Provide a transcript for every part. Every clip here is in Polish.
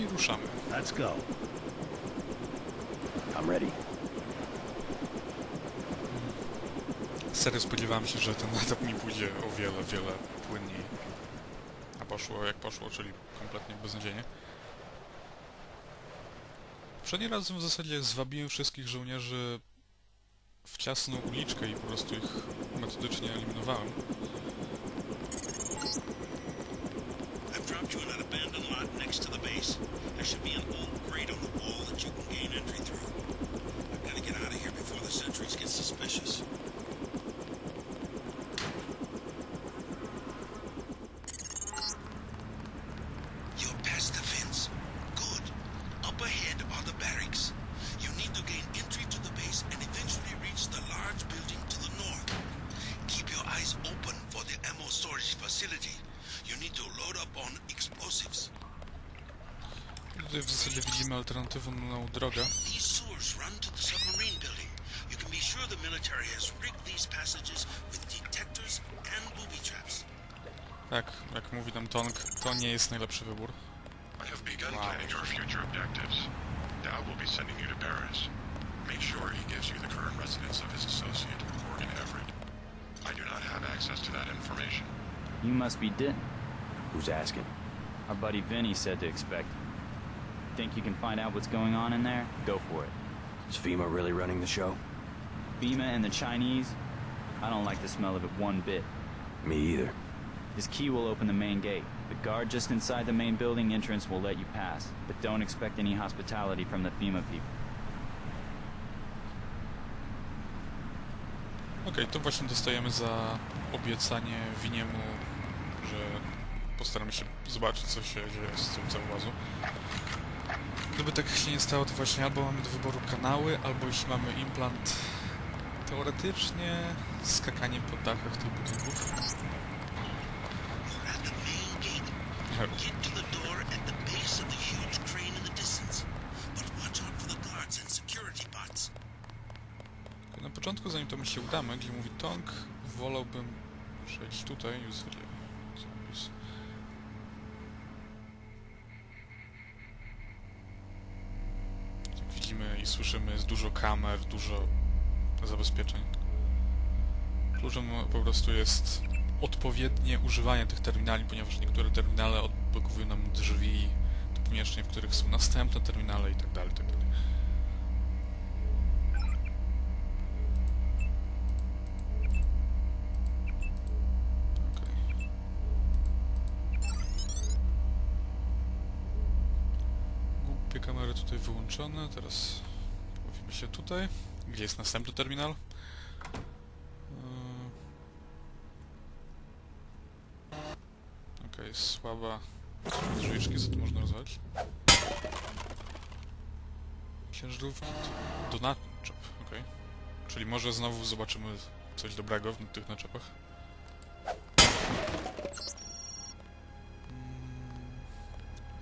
i ruszamy. Let's go. I'm ready. Serio spodziewałem się, że ten etap mi pójdzie o wiele, wiele płynniej. A poszło jak poszło, czyli kompletnie beznadziejnie. Przedni razem w zasadzie zwabiłem wszystkich żołnierzy w ciasną uliczkę i po prostu ich metodycznie eliminowałem. I've dropped you in an abandoned lot next to the There should be an old grate on the wall that you can gain entry through. I've got to get out of here before the sentries get suspicious. You're past the fence. Good. Up ahead are the barracks. You need to gain entry to the base and eventually reach the large building to the north. Keep your eyes open for the ammo storage facility. You need to load up on explosives. Tutaj w zasadzie widzimy alternatywną drogę. Tak, jak mówi nam Tong, to nie jest najlepszy wybór. Wow. Dow will be sending you to Paris. Make sure he gives you the current residence of his associate, Morgan Everett. I do not have access to that information. You must be Din. Who's asking? Our buddy Vinny said to expect. Think you can find out what's going on in there? Go for it. Is FEMA really running the show? Bima and the Chinese? I don't like the smell of it one bit. Me either. His key will open the main gate. The guard just inside the main building entrance will let you pass, but don't expect any hospitality from the FEMA people. Okej, to właśnie dostajemy za obiecanie Winiemu, że postaramy się zobaczyć, co się dzieje z tym całym bazu. Gdyby tak się nie stało, to właśnie albo mamy do wyboru kanały, albo jeśli mamy implant, teoretycznie skakanie po dachach tych budynków. Na początku, zanim to my się udamy, gdzie mówi Tong, wolałbym przejść tutaj już sobie. Kamer, dużo zabezpieczeń. Kluczem po prostu jest odpowiednie używanie tych terminali, ponieważ niektóre terminale odblokowują nam drzwi do pomieszczeń, w których są następne terminale itd. itd. Okej. Głupie kamery tutaj wyłączone, teraz się tutaj. Gdzie jest następny terminal? Yy. Okej, słaba drzwiczki, co tu można rozwać? Ciężarówki, do naczep, okej. Czyli może znowu zobaczymy coś dobrego w tych naczepach.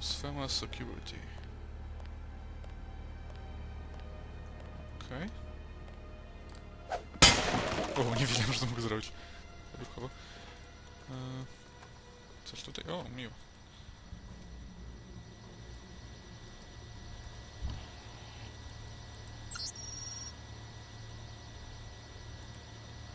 Sfema Security. Okej. O, nie wiedziałem, że to mógł zrobić. Ruchowo. Eee, coś tutaj... O, miło.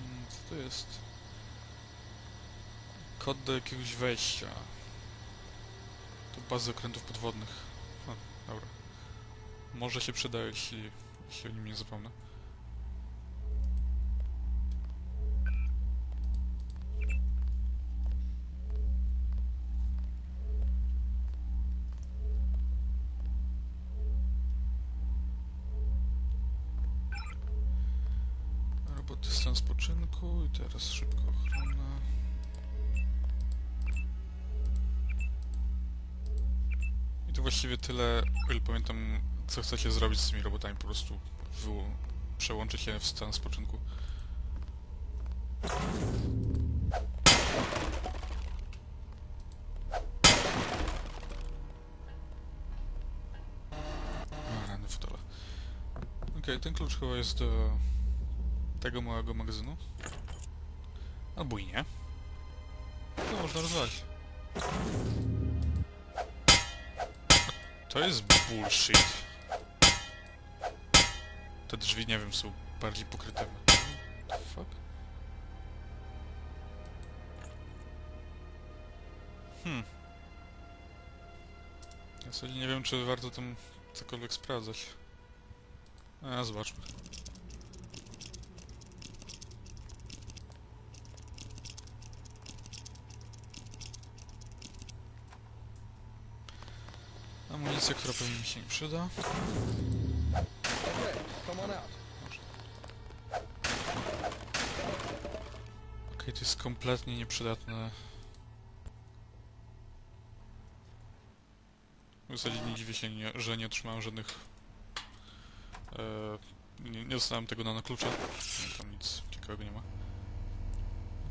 Mm, Co to jest? Kod do jakiegoś wejścia. To bazy okrętów podwodnych. O, dobra. Może się przyda, jeśli, jeśli o nim nie zapomnę. Roboty stan spoczynku i teraz szybko ochrona. I to właściwie tyle, ile pamiętam, co chcecie zrobić z tymi robotami, po prostu przełączyć je w stan spoczynku. O, rany w. Okej, ten klucz chyba jest do tego małego magazynu. Albo i nie. To można rozwalić. To jest bullshit. Te drzwi, nie wiem, są bardziej pokryte. Fuck? Hmm. W zasadzie nie wiem, czy warto tam cokolwiek sprawdzać. A, zobaczmy. Amunicja, która pewnie mi się nie przyda. Okay, on out. Okej, to jest kompletnie nieprzydatne. W zasadzie nie dziwię się, nie, że nie otrzymałem żadnych... E, nie, nie dostałem tego na, klucza. Tam nic ciekawego nie ma.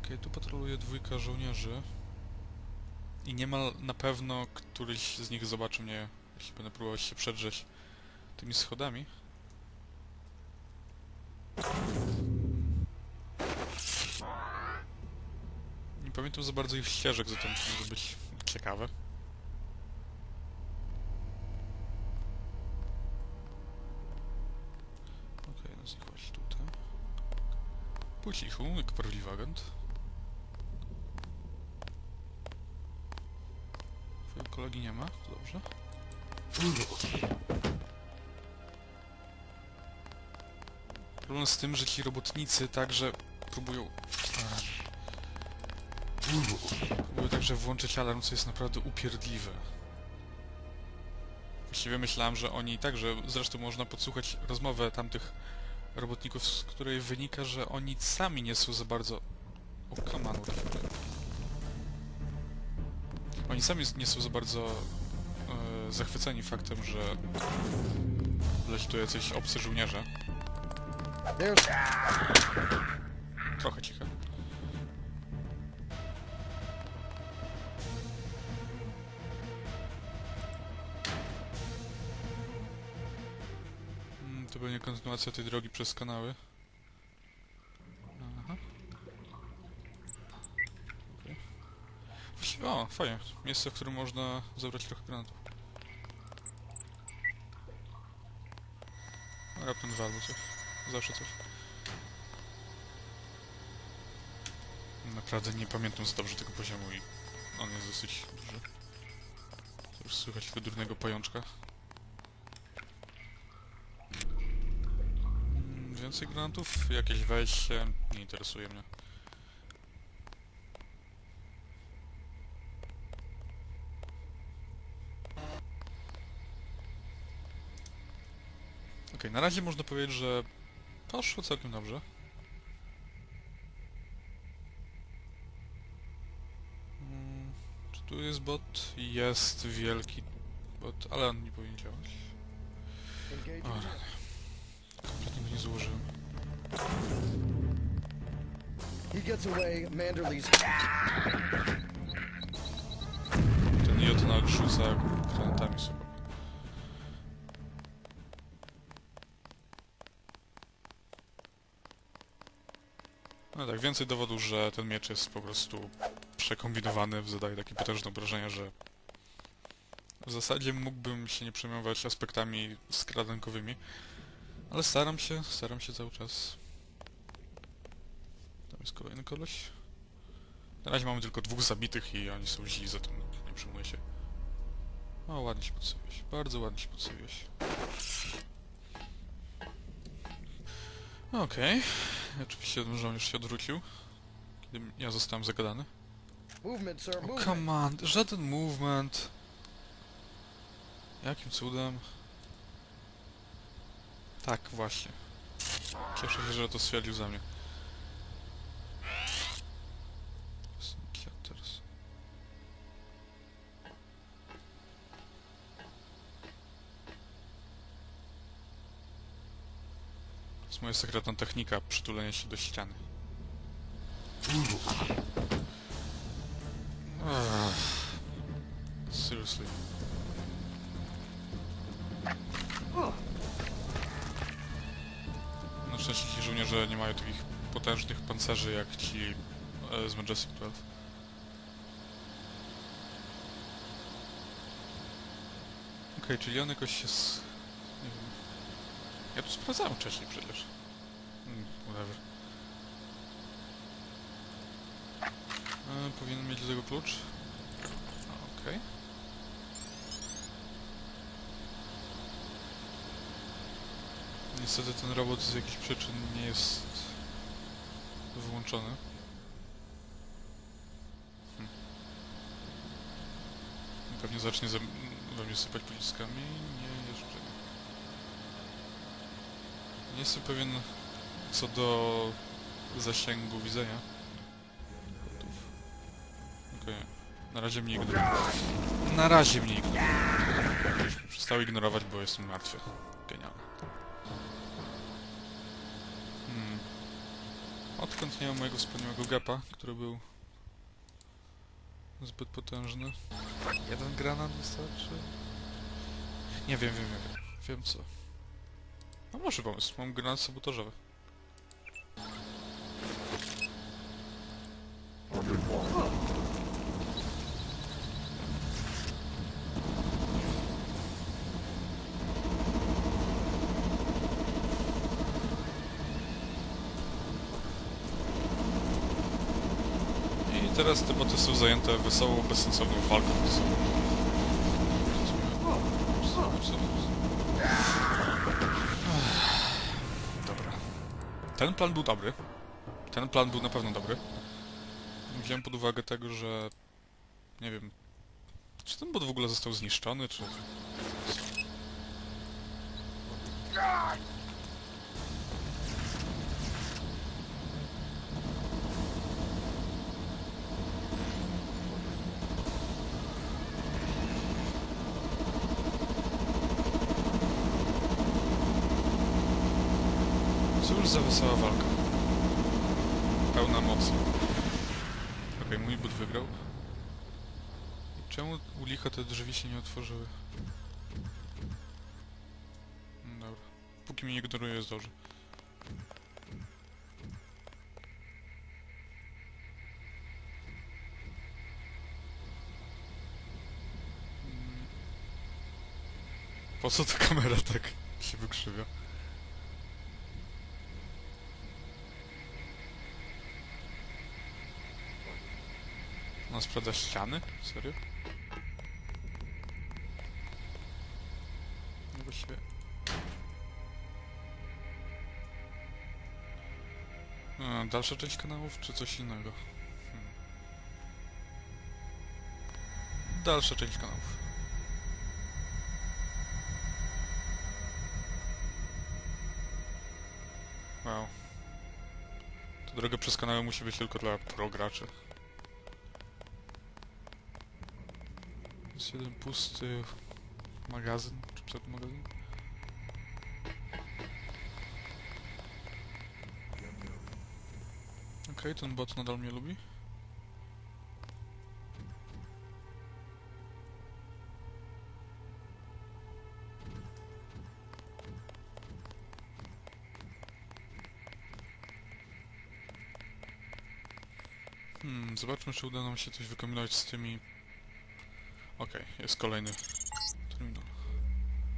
Okej, tu patroluje dwójka żołnierzy. I niemal na pewno któryś z nich zobaczy mnie, jeśli będę próbować się przedrzeć tymi schodami. Nie pamiętam za bardzo ich ścieżek, zatem to może być ciekawe. Okej, no znikłaś tutaj. Po cichu, jak prawdziwy agent. Kolegi nie ma, to dobrze. Problem z tym, że ci robotnicy także próbują... A, Próbuję także włączyć alarm, co jest naprawdę upierdliwe. Właściwie myślałem, że oni także, zresztą można podsłuchać rozmowę tamtych robotników, z której wynika, że oni sami nie są za bardzo... O, come on. Oni sami nie są za bardzo e, zachwyceni faktem, że leci tu jacyś obcy żołnierze. There's Trochę cicho. Mm, To będzie kontynuacja tej drogi przez kanały. Aha. Okej. Właściwie, o, fajnie. Miejsce, w którym można zebrać trochę granatów. Raptem dwa albo coś. Zawsze coś. Naprawdę nie pamiętam za dobrze tego poziomu i on jest dosyć duży. Już słychać tego durnego pajączka. Mm, Więcej granatów? Jakieś wejście? Nie interesuje mnie. Okej, na razie można powiedzieć, że poszło całkiem dobrze. Mm, Czy tu jest bot? Jest wielki bot, ale on nie powinien działać. O, rany. Kompletnie go nie złożyłem. Ten J nawet rzuca granatami sobie. No tak, więcej dowodów, że ten miecz jest po prostu przekombinowany, zadaje takie potężne obrażenia, że w zasadzie mógłbym się nie przejmować aspektami skradankowymi, ale staram się, staram się cały czas. Tam jest kolejny koleś. Na razie mamy tylko dwóch zabitych i oni są źli, zatem nie przejmuję się. O, ładnie się podstawiłeś. Bardzo ładnie się podstawiłeś. Okej. Oczywiście żołnierz się odwrócił, kiedy ja zostałem zagadany. Movement, sir. O, Movement. come on, żaden movement. Jakim cudem? Tak, właśnie. Cieszę się, że to stwierdził za mnie. Psychiaters. To jest moja sekretna technika, przytulenie się do ściany. Seriously. Na szczęście ci żołnierze nie mają takich potężnych pancerzy jak ci e, z Majestic 12. Okej, czyli on jakoś się s... Ja tu sprawdzałem wcześniej przecież. Hmm, whatever. E, powinien mieć do tego klucz. Okej. Niestety ten robot z jakichś przyczyn nie jest wyłączony. Hm. Pewnie zacznie ze, we mnie sypać jeszcze nie. Nie jestem pewien co do zasięgu widzenia. Okej. Na razie mnie ignoruje. Na razie mnie ignoruje. Przestał ignorować, bo jestem martwy. Genialne. Hmm. Odkąd nie mam mojego wspaniałego gapa, który był zbyt potężny. Jeden granat wystarczy? Nie wiem, wiem, wiem. Wiem co. No może pomysł, mam granat sabotażowy. I teraz te boty są zajęte wesołą, bezsensowną walką ze sobą. Ten plan był dobry. Ten plan był na pewno dobry. Wziąłem pod uwagę tego, że... Nie wiem... Czy ten bot w ogóle został zniszczony, czy... Cóż za wesoła walka. Pełna mocy. Okej, mój but wygrał. Czemu u licha te drzwi się nie otworzyły? Mm, Dobra. Póki mnie ignoruje, jest dobrze. Mm. Po co ta kamera tak się wykrzywia? On sprawdza ściany? Serio? No właściwie... A, dalsza część kanałów, czy coś innego? Hmm. Dalsza część kanałów. Wow. Ta droga przez kanały musi być tylko dla pro Jest jeden pusty magazyn, czy przed magazyn? Okej, ten bot nadal mnie lubi. Hmm, zobaczmy, czy uda nam się coś wykombinować z tymi Okej, jest kolejny terminal.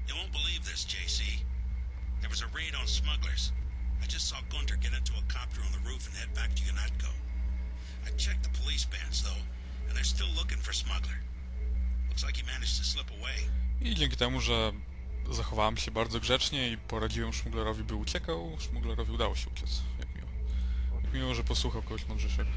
You won't believe this, JC. There was a raid on smugglers. I just saw Gunter get into a copter on the roof and head back to Unitco. I checked the police bands, though, and they're still looking for Smuggler. Looks like he managed to slip away. I dzięki temu, że zachowałem się bardzo grzecznie i poradziłem szmuglerowi, by uciekał, szmuglerowi udało się uciec. Jak miło. Jak miło, że posłuchał kogoś mądrzejszego.